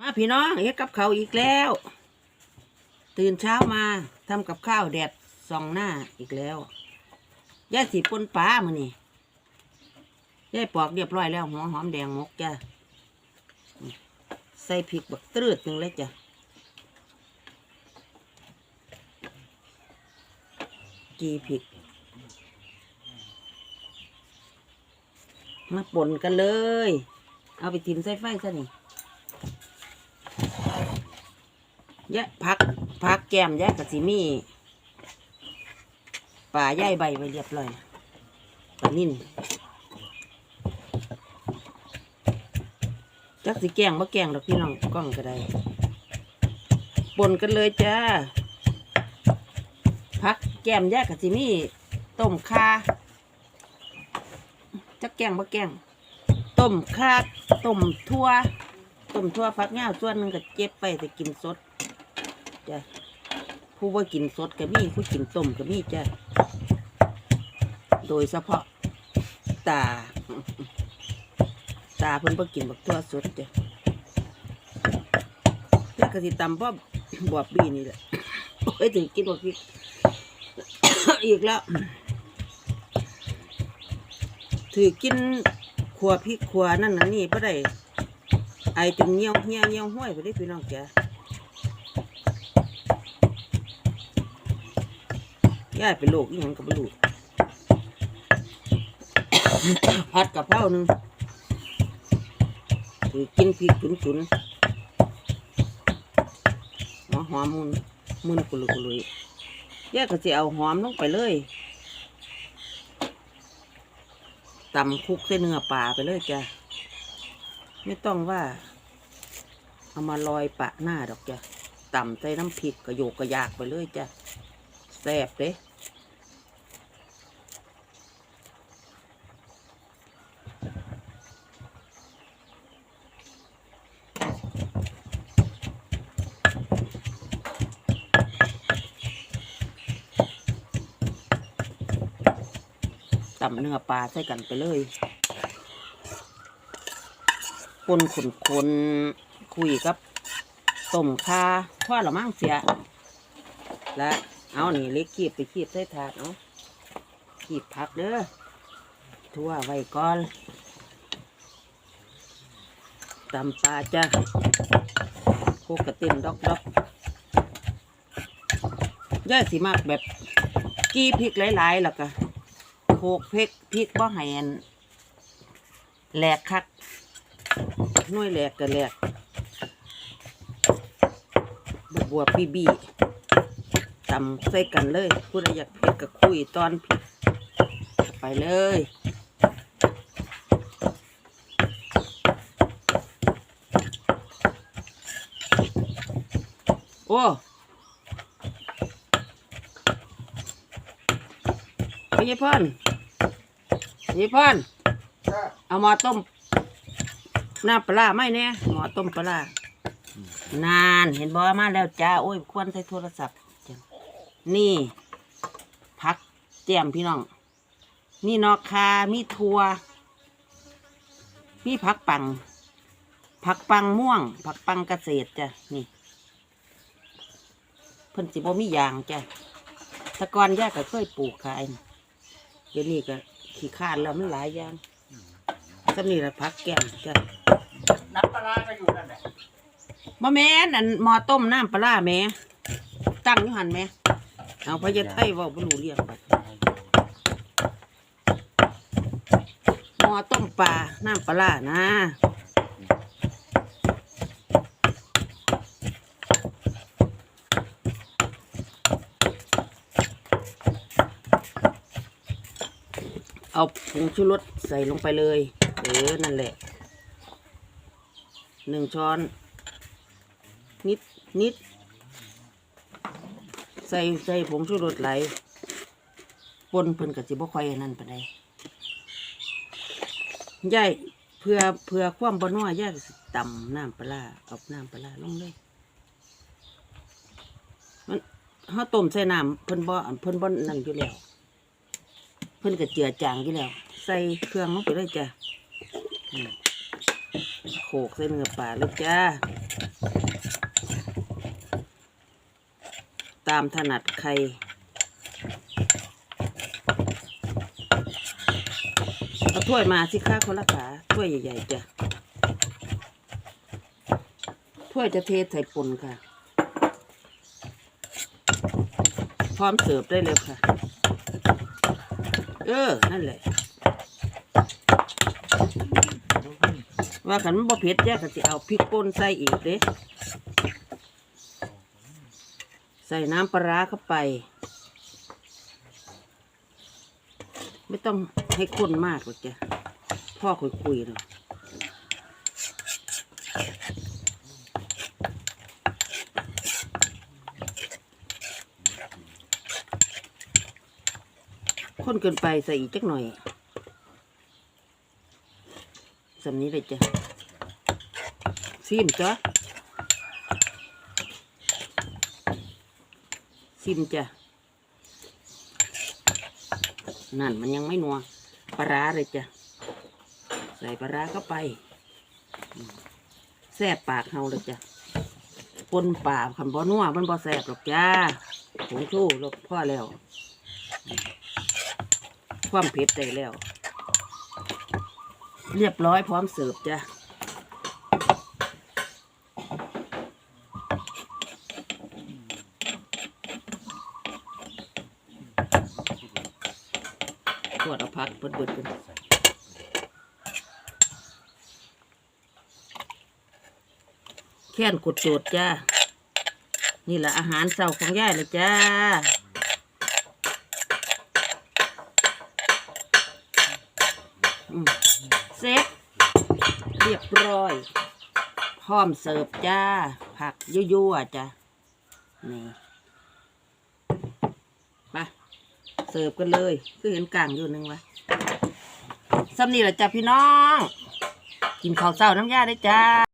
มาพี่น้องเฮ็ดกับเขาอีกแล้ว ตื่นเช้ามาทำกับข้าวแดดส่องหน้าอีกแล้วย่าสีปนปลามานี่ย่าปอกเรียบร้อยแล้วหัวหอมแดงมกจ้ะใส่พริกบักตืดหนึ่งเลยจ้ะกีพริก มาป่นกันเลย เอาไปทิมใส่ไฟซะนี่ ยะพักพักแก้มยะกะสิมีป่าย่ายใบไว้เรียบร้อยปลานิ่นจักสิแกงบ่แกงดอกพี่น้องกล้องก็ได้ป่นกันเลยจ้าพักแก้มยะกะสิมีต้มข่าจักแกงบ่แกงต้มคาต้มทั่วต้มทั่วฟักเงาส่วนหนึงก็เจ็บไปแต่กินสด จ้ะผู้ว่ากินสดก็มีผู้กินต้มก็มีจ้ะโดยเฉพาะตา ตาเพิ่นบ่กินบักทั่วสดจ้ะแล้วก็สิตำบ่บวบบี้นี่แหละโอ้ยถึงกินบ่พริกอีกแล้วถือกินขัวพริกขัวนั่นน่ะนี่บ่ได้ไอจนเหี่ยวเหี่ยวเหี่ยวห้วยไปได้พี่น้องจ้ะ ย่ายเป็นโรคอีหยังก็บ่รู้ผัดกะเพราหนึงถือกินพริกฉุนๆหอมหอมมุนมุนกุลุกุลุยย่าก็สิเอาหอมลงไปเลยตำคุกเส้นเนื้อปลาไปเลยจ้ะไม่ต้องว่า เอามาลอยปะหน้าดอกจ้ะตำใส่น้ำพริกกระโยกกระยากไปเลยจ้ะแซ่บเลย ตำเนื้อปลาใส่กันไปเลยคนขนคนคุยกับต้มคาพ่อละมั่งเสีย และเอานี่เล็กขีบไปขีบใส่ถาดเอาขีบพักเด้อทั่วไว้ก่อนตำปลาจ้ะโคกกระเต็นดอกดอกย่าสิมากแบบ กี้พริกหลายๆแล้วก็ โคกพริกพริกบ่ให้อันแหลกคักน่วยแหลกก็แหลกบักบัวปีบีตำใส่กันเลยผู้ใดอยากเผ็ดก็คุยตอนผิดไปเลยโอ้พญพรพ ญพรเอามาต้มน้ำปลาร้าไม่แน่หมอต้มปลาร้านานเห็นบอมาแล้วจ้าโอ้ยควรใช้โทรศัพท์จังนี่พักแจมพี่น้องมีนอกคามีทัวมีผักปัง ผักปังม่วง ผักปังเกษตรจ้ะนี่เพิ่นสิบ่มียางจ้ะตะกอนย่าก็เคยปลูกขายเดี๋ยวนี้ก็ ขี้ข้านแล้วมันหลายอย่างสำนี่ละพักแก้มจ้ะน้ำปลาร้าก็อยู่นั่นแหละบ่แม่นอันหม้อต้มน้ำปลาร้าแม่ตั้งอยู่หันแม่เอาพญาไทเว้าบ่รู้เรื่องบัดหม้อต้มปลาน้ำปลาร้านะ เอาผงชูรสใส่ลงไปเลย เออ นั่นแหละ หนึ่งช้อน นิดนิด ใส่ใส่ผงชูรสไหลปนเพิ่นกับสิบ่ค่อยนนั่นไปานใดย่ายเพื่อเพื่อความบนัวย่ายก็สิตำน้ำปลาเอาน้ำปลาลงเลยมันเฮาต้มใส่น้ำเพิ่นบ่อเพิ่นบ่นั่นอยู่แล้ว เพิ่นก็เจือจางอยู่แล้ว ใส่เครื่องลงไปเลยจ้ะโขกใส่เนื้อปลาเลยจ้า ตามถนัดใครเอาถ้วยมาสิค่าคนละขาถ้วยใหญ่ๆจ้ะถ้วยจะเทใส่ปุ่นค่ะ พร้อมเสิร์ฟได้เลยค่ะ เออ นั่นแหละ ว่าขันมันบ่เผ็ดแยกก็สิเอาพริกป่นใส่อีกเด้ใส่น้ำปลาร้าเข้าไป ไม่ต้องให้ข้นมากหรอกจ้ะพ่อคุยๆเนาะ ข้นเกินไปใส่อีกจักหน่อยสำนี้เลยจ้ะซิมจ้ะซิมจ้ะนั่นมันยังไม่นัวปลาเลยจ้ะใส่ปลาเข้าไปแซ่บปากเฮาเลยจ้ะปนป่าคำบ่นัวมันบ่แซ่บหรอกจ้าผงชูรสพ่อแล้ว ความเผ็ดได้แล้ว เรียบร้อยพร้อมเสิร์ฟจ้ะขวดเอาพักเปิดเบิดกันแค่นกุดโจดจ้า นี่แหละอาหารเสาของย่ายเลยจ้า อืมเสร็จเรียบร้อย พร้อมเสิร์ฟจ้า ผักยั่วๆจ้ะ นี่มาเสิร์ฟกันเลย คือเห็นกลางอยู่นึงวะสำนี่แหละจ้ะพี่น้อง กินข้าวเช้าน้ำยาได้จ้า